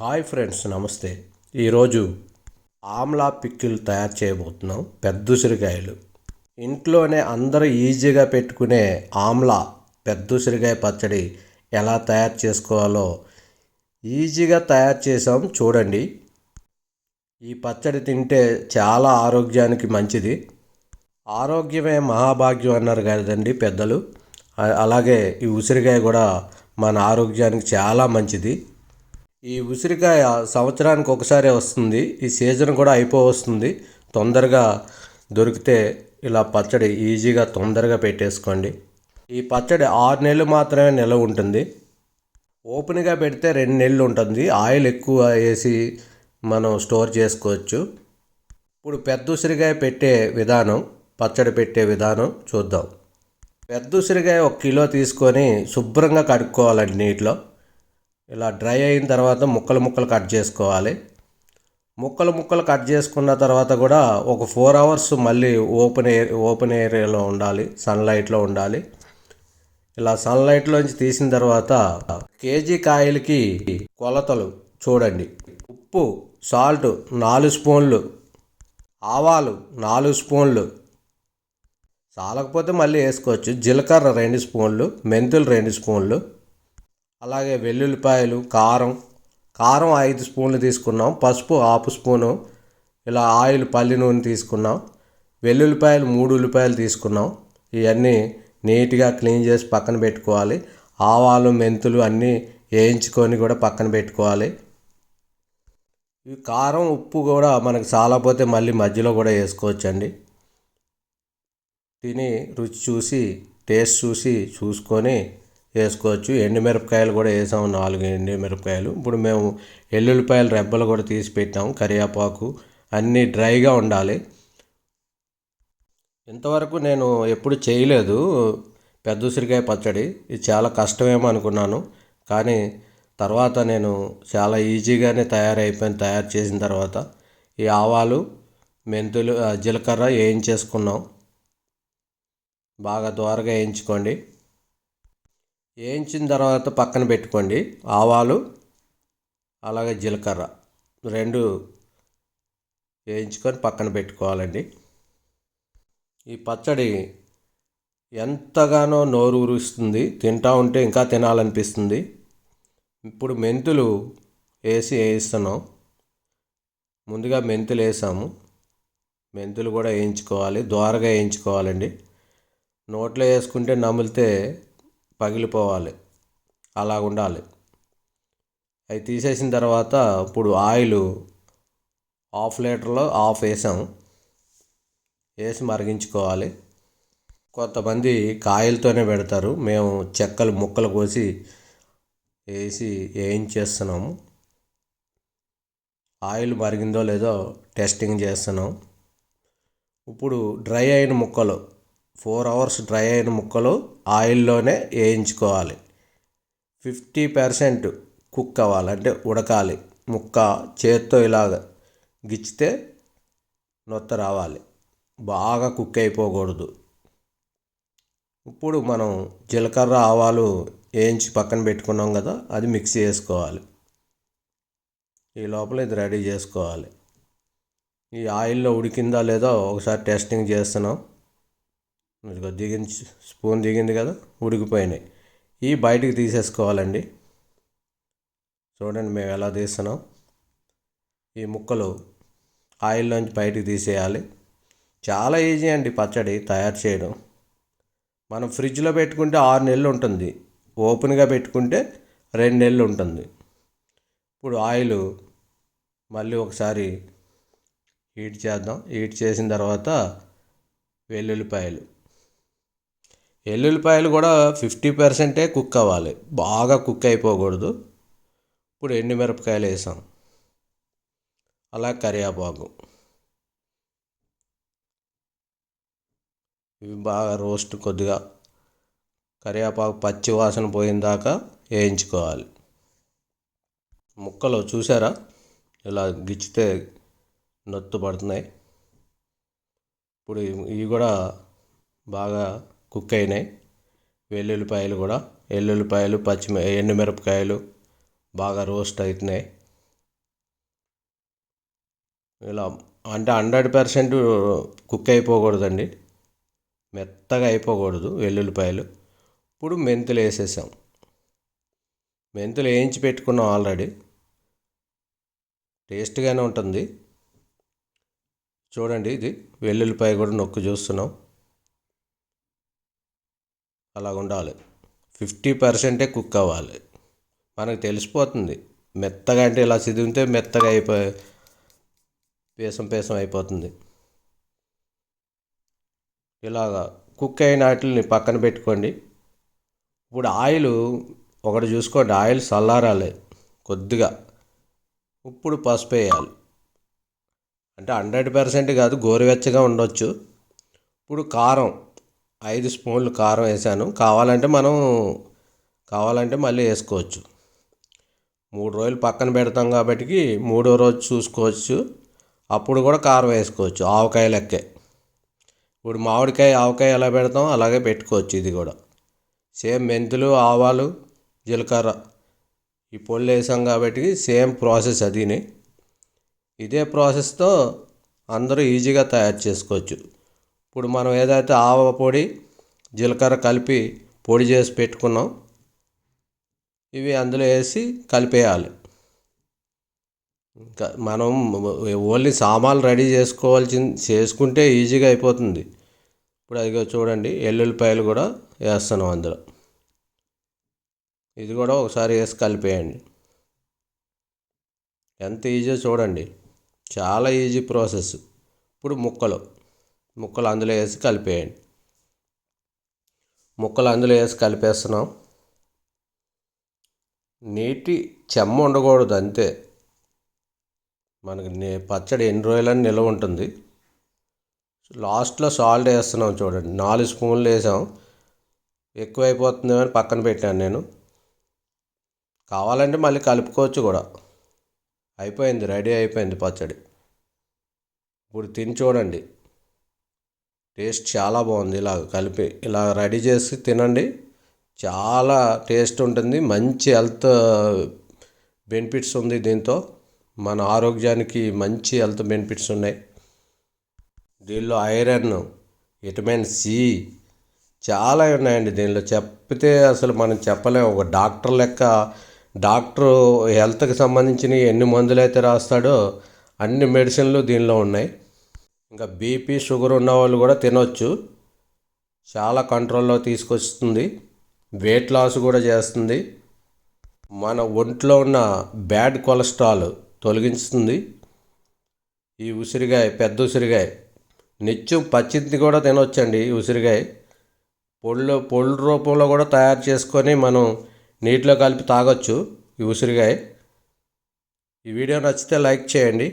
Hi friends నమస్తే. ఈరోజు Amla pickle తయారు చేయబోతున్నాం. పెద్ద ఉసిరికాయలు. ఇంట్లోనే అందరూ ఈజీగా పెట్టుకునే ఆమ్లా పెద్ద ఉసిరికాయ పచ్చడి ఎలా తయారు చేసుకోవాలో ఈజీగా తయారు చేసాం చూడండి. ఈ పచ్చడి తింటే చాలా ఆరోగ్యానికి మంచిది. ఆరోగ్యమే మహాభాగ్యం అన్నారు కదండి పెద్దలు. అలాగే ఈ ఉసిరికాయ కూడా మన ఆరోగ్యానికి చాలా మంచిది. ఈ ఉసిరికాయ సంవత్సరానికి ఒకసారి వస్తుంది. ఈ సీజన్ కూడా అయిపో వస్తుంది తొందరగా దొరికితే ఇలా పచ్చడి ఈజీగా తొందరగా పెట్టేసుకోండి. ఈ పచ్చడి ఆరు నెలలు మాత్రమే నెల ఉంటుంది. ఓపెన్గా పెడితే రెండు నెలలు ఉంటుంది. ఆయిల్ ఎక్కువ వేసి మనం స్టోర్ చేసుకోవచ్చు. ఇప్పుడు పెద్ద ఉసిరికాయ పెట్టే విధానం పచ్చడి పెట్టే విధానం చూద్దాం. పెద్ద ఉసిరికాయ ఒక కిలో తీసుకొని శుభ్రంగా కడుక్కోవాలండి నీటిలో. ఇలా డ్రై అయిన తర్వాత ముక్కలు ముక్కలు కట్ చేసుకోవాలి. ముక్కలు ముక్కలు కట్ చేసుకున్న తర్వాత కూడా ఒక ఫోర్ అవర్స్ మళ్ళీ ఓపెన్ ఎయిర్ ఓపెన్ ఏరియాలో ఉండాలి సన్లైట్లో ఉండాలి. ఇలా సన్లైట్లోంచి తీసిన తర్వాత కేజీ కాయలకి కొలతలు చూడండి. ఉప్పు సాల్ట్ నాలుగు స్పూన్లు ఆవాలు నాలుగు స్పూన్లు. చాలకపోతే మళ్ళీ వేసుకోవచ్చు. జీలకర్ర రెండు స్పూన్లు మెంతులు రెండు స్పూన్లు. అలాగే వెల్లుల్లిపాయలు కారం. కారం ఐదు స్పూన్లు తీసుకున్నాం. పసుపు హాఫ్ స్పూను. ఇలా ఆయిల్ పల్లి నూనె తీసుకున్నాం. వెల్లుల్లిపాయలు మూడు ఉల్లిపాయలు తీసుకున్నాం. ఇవన్నీ నీట్గా క్లీన్ చేసి పక్కన పెట్టుకోవాలి. ఆవాలు మెంతులు అన్నీ వేయించుకొని కూడా పక్కన పెట్టుకోవాలి. ఈ కారం ఉప్పు కూడా మనకు చాలపోతే మళ్ళీ మధ్యలో కూడా వేసుకోవచ్చండి. తిని రుచి చూసి టేస్ట్ చూసి చూసుకొని వేసుకోవచ్చు. ఎండుమిరపకాయలు కూడా వేసాము నాలుగు ఎండుమిరపకాయలు. ఇప్పుడు మేము ఎల్లుల్లిపాయలు రెబ్బలు కూడా తీసి పెట్టాము కరివేపాకు అన్నీ డ్రైగా ఉండాలి. ఇంతవరకు నేను ఎప్పుడు చేయలేదు. పెద్ద ఉసిరికాయ పచ్చడి. ఇది చాలా కష్టమేమో అనుకున్నాను. కానీ తర్వాత నేను చాలా ఈజీగానే తయారైపోయిన తయారు చేసిన తర్వాత ఈ ఆవాలు మెంతులు జీలకర్ర వేయించేసుకున్నాం. బాగా దోరగా వేయించుకోండి. వేయించిన తర్వాత పక్కన పెట్టుకోండి. ఆవాలు అలాగే జీలకర్ర రెండు వేయించుకొని పక్కన పెట్టుకోవాలండి. ఈ పచ్చడి ఎంతగానో నోరు ఊరుస్తుంది. తింటా ఉంటే ఇంకా తినాలనిపిస్తుంది. ఇప్పుడు మెంతులు వేసి వేయిస్తున్నాం. ముందుగా మెంతులు వేసాము. మెంతులు కూడా వేయించుకోవాలి. దోరగా వేయించుకోవాలండి. నోట్లో వేసుకుంటే నమిలితే పగిలిపోవాలి. అలా ఉండాలి అవి తీసేసిన తర్వాత ఇప్పుడు ఆయిల్ హాఫ్ లీటర్లో హాఫ్ వేసాం. వేసి మరిగించుకోవాలి. కొంతమంది కాయలతోనే పెడతారు. మేము చెక్కలు ముక్కలు కోసి వేసి వేయించేస్తున్నాము ఆయిల్ మరిగిందో లేదో టెస్టింగ్ చేస్తున్నాం. ఇప్పుడు డ్రై అయిన ముక్కలు ఫోర్ అవర్స్ డ్రై అయిన ముక్కలు ఆయిల్లోనే వేయించుకోవాలి. ఫిఫ్టీ పర్సెంట్ కుక్ అవ్వాలి. అంటే ఉడకాలి. ముక్క చేత్తో ఇలాగ గిచ్చితే నొత్త రావాలి. బాగా కుక్ అయిపోకూడదు. ఇప్పుడు మనం జీలకర్ర ఆవాలు వేయించి పక్కన పెట్టుకున్నాం కదా అది మిక్సీ చేసుకోవాలి. ఈ లోపల ఇది రెడీ చేసుకోవాలి. ఈ ఆయిల్లో ఉడికిందా లేదో ఒకసారి టెస్టింగ్ చేస్తున్నాం. ఇదిగో దిగించి స్పూన్ దిగింది కదా ఉడికిపోయినాయి. ఈ బయటికి తీసేసుకోవాలండి. చూడండి మేము ఎలా తీస్తున్నాం. ఈ ముక్కలు ఆయిల్లోంచి బయటికి తీసేయాలి. చాలా ఈజీ అండి పచ్చడి తయారు చేయడం. మనం ఫ్రిడ్జ్లో పెట్టుకుంటే ఆరు నెలలు ఉంటుంది. ఓపెన్గా పెట్టుకుంటే రెండు నెలలు ఉంటుంది. ఇప్పుడు ఆయిల్ మళ్ళీ ఒకసారి హీట్ చేద్దాం. హీట్ చేసిన తర్వాత వెల్లుల్లిపాయలు. వెల్లుల్లిపాయలు కూడా ఫిఫ్టీ పర్సెంటే కుక్ అవ్వాలి. బాగా కుక్ అయిపోకూడదు. ఇప్పుడు ఎండుమిరపకాయలు వేసాం. అలా కరివేపాకు. ఇవి బాగా రోస్ట్ కొద్దిగా. కరివేపాకు పచ్చి వాసన పోయిన దాకా వేయించుకోవాలి. ముక్కలు చూసారా? ఇలా గిచ్చితే నొత్తు పడుతున్నాయి ఇప్పుడు ఇవి కూడా బాగా కుక్ అయినాయి వెల్లుల్లిపాయలు కూడా. వెల్లుల్లిపాయలు పచ్చిమి ఎండుమిరపకాయలు బాగా రోస్ట్ అవుతున్నాయి ఇలా అంటే హండ్రెడ్ పర్సెంట్ కుక్ అయిపోకూడదండి. మెత్తగా అయిపోకూడదు వెల్లుల్లిపాయలు. ఇప్పుడు మెంతులు వేసేసాం. మెంతులు వేయించి పెట్టుకున్నాం ఆల్రెడీ. టేస్ట్గానే ఉంటుంది. చూడండి ఇది. వెల్లుల్లిపాయ కూడా నొక్కు చూస్తున్నాం. అలా ఉండాలి ఫిఫ్టీ పర్సెంటే కుక్ అవ్వాలి. మనకు తెలిసిపోతుంది. మెత్తగా అంటే ఇలా చిదిగితే మెత్తగా అయిపోయి పేసం పేసం అయిపోతుంది. ఇలాగా కుక్ అయిన వాటిని పక్కన పెట్టుకోండి. ఇప్పుడు ఆయిల్ ఒకటి చూసుకోండి. ఆయిల్ చల్లారాలి కొద్దిగా. ఇప్పుడు పసుపు వేయాలి. అంటే హండ్రెడ్ పర్సెంట్ కాదు గోరువెచ్చగా ఉండొచ్చు. ఇప్పుడు కారం. ఐదు స్పూన్లు కారం వేసాను. కావాలంటే మనం కావాలంటే మళ్ళీ వేసుకోవచ్చు. మూడు రోజులు పక్కన పెడతాం కాబట్టి మూడో రోజు చూసుకోవచ్చు. అప్పుడు కూడా కారం వేసుకోవచ్చు ఆవకాయ లెక్కే. ఇప్పుడు మామిడికాయ ఆవకాయ ఎలా పెడతాం అలాగే పెట్టుకోవచ్చు ఇది కూడా. సేమ్ మెంతులు ఆవాలు జీలకర్ర ఈ పొళ్ళు వేసాం కాబట్టి సేమ్ ప్రాసెస్ అదిని. ఇదే ప్రాసెస్తో అందరూ ఈజీగా తయారు చేసుకోవచ్చు. ఇప్పుడు మనం ఏదైతే ఆవ పొడి జీలకర్ర కలిపి పొడి చేసి పెట్టుకున్నాం ఇవి అందులో వేసి కలిపేయాలి. ఇంకా మనం ఓన్లీ సామాన్లు రెడీ చేసుకోవాల్సి చేసుకుంటే ఈజీగా అయిపోతుంది. ఇప్పుడు అదిగో చూడండి ఎల్లుల్లిపాయలు కూడా వేస్తున్నాం అందులో. ఇది కూడా ఒకసారి వేసి కలిపేయండి. ఎంత ఈజీ చూడండి. చాలా ఈజీ ప్రాసెస్. ఇప్పుడు ముక్కలు. ముక్కలు అందులో వేసి కలిపేయండి. ముక్కలు అందులో వేసి కలిపేస్తున్నాం. నీటి చెమ్మ ఉండకూడదు అంతే. మనకి పచ్చడి ఎన్ని రోజులని నిల్వ ఉంటుంది. లాస్ట్లో సాల్ట్ వేస్తున్నాం చూడండి. నాలుగు స్పూన్లు వేసాం. ఎక్కువైపోతుందేమని అని పక్కన పెట్టాను నేను. కావాలంటే మళ్ళీ కలుపుకోవచ్చు కూడా. అయిపోయింది రెడీ అయిపోయింది పచ్చడి. ఇప్పుడు తిని చూడండి. టేస్ట్ చాలా బాగుంది. ఇలా కలిపి ఇలా రెడీ చేసి తినండి. చాలా టేస్ట్ ఉంటుంది. మంచి హెల్త్ బెనిఫిట్స్ ఉంది దీంతో. మన ఆరోగ్యానికి మంచి హెల్త్ బెనిఫిట్స్ ఉన్నాయి. దీనిలో ఐరన్ విటమిన్ సి చాలా ఉన్నాయండి దీనిలో. చెప్తే అసలు మనం చెప్పలేము ఒక డాక్టర్ లెక్క డాక్టరు హెల్త్కి సంబంధించిన ఎన్ని మందులు అయితే రాస్తాడో అన్ని మెడిసిన్లు దీనిలో ఉన్నాయి. ఇంకా బీపీ షుగర్ ఉన్న వాళ్ళు కూడా తినొచ్చు. చాలా కంట్రోల్లో తీసుకొస్తుంది. వెయిట్ లాస్ కూడా చేస్తుంది. మన ఒంట్లో ఉన్న బ్యాడ్ కొలెస్ట్రాల్ తొలగిస్తుంది ఈ ఉసిరికాయ పెద్ద ఉసిరికాయ నిత్యం పచ్చిది కూడా తినొచ్చండి ఉసిరికాయ పొళ్ళు పొళ్ళు రూపంలో కూడా తయారు చేసుకొని మనం నీటిలో కలిపి తాగొచ్చు ఈ ఉసిరికాయ ఈ వీడియో నచ్చితే లైక్ చేయండి.